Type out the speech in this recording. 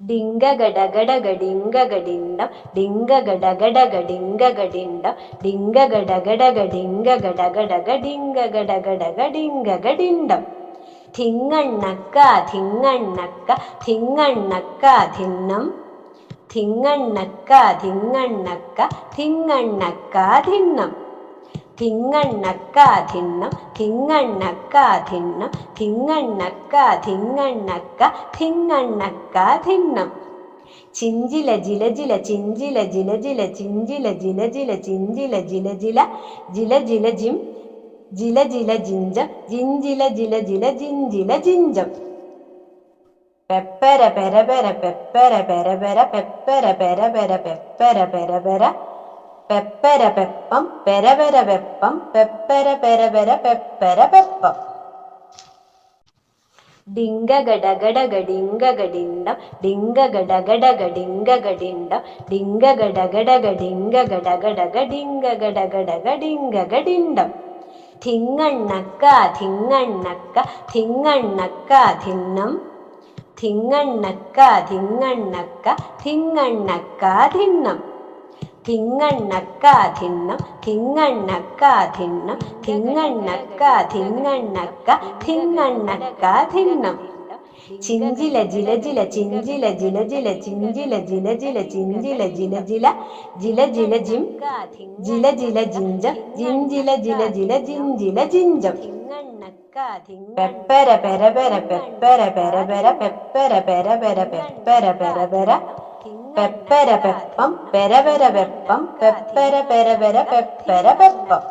ഡിങ്കഗടഗടഗടിങ്കഗടിണ്ടം ഡിങ്കഗടഗടഗടിങ്കഗടിണ്ടം ഡിങ്കഗടഗടഗടിങ്കഗടഗടഗടിങ്കഗടഗടഗടിങ്കഗടിണ്ടം തിങ്ങണ്ണക്ക തിങ്ങണ്ണക്ക തിങ്ങണ്ണക്ക ധിന്നം. തിങ്ങണ്ണക്ക തിങ്ങണ്ണക്ക തിങ്ങണ്ണക്ക ധിന്നം. ധിങ്ങണ്ണക്ക ധിന്നം തിങ്ങണ്ണക്കാ തിങ്ങണ്ണക്ക തിങ്ങണ്ണക്കാ ധിങ്ങണ്ണക്ക ചിഞ്ചില ജില ജില ചിഞ്ചില ജില ജില ചിഞ്ചില ജില ജില ചിഞ്ചില ജില ജില ജില ജില ജിം ജില ജില ജിഞ്ചം ജിഞ്ചില ജില ജില ജിഞ്ചില ജിഞ്ചം. പെപ്പര പെര പെര പെപ്പര പെര പെര പെപ്പര പെര പെര പെപ്പര പെര പെര പെപ്പര പെപ്പം പെരവര വെപ്പം പെപ്പം പെപ്പര പെര പെര പെപ്പര പെപ്പം ഡിങ്കഗടഗടഗടിങ്കഗടിണ്ടം ഗഡിംഗ ഡിങ്കഗടഗടഗടിങ്കഗടഗടഗടിങ്കഗടഗടഗടിങ്കഗടിണ്ടം തിങ്ങണ്ണക്ക തിങ്ങണ്ണക്ക തിങ്ങണ്ണക്ക തിന്നം തിങ്ങണ്ണക്ക തിങ്ങണ്ണക്ക തിങ്ങണ്ണക്ക ധിന്നം. ധിങ്ങണ്ണക്ക ധിന്നം ധിങ്ങണ്ണക്ക ധിന്നം ധിങ്ങണ്ണക്ക ധിങ്ങണ്ണക്ക ധിങ്ങണ്ണക്ക ധിന്നം. ചിഞ്ചില ജില ജില ചിഞ്ചില ജില ജില ചിഞ്ചില ജില ജില ചിഞ്ചില ജില ജില ജില ജില ജിം ജില ജില ജിഞ്ചം ജിഞ്ചില ജില ജില ജിഞ്ചില ജിഞ്ചം. പെപ്പര പെര പെര പെപ്പര പെര പെര പെപ്പര പെര പെര പെപ്പര പെര പെര. പെപ്പര പെപ്പം പെര പെര പെപ്പം പെപ്പര പെര പെര പെപ്പര പെപ്പം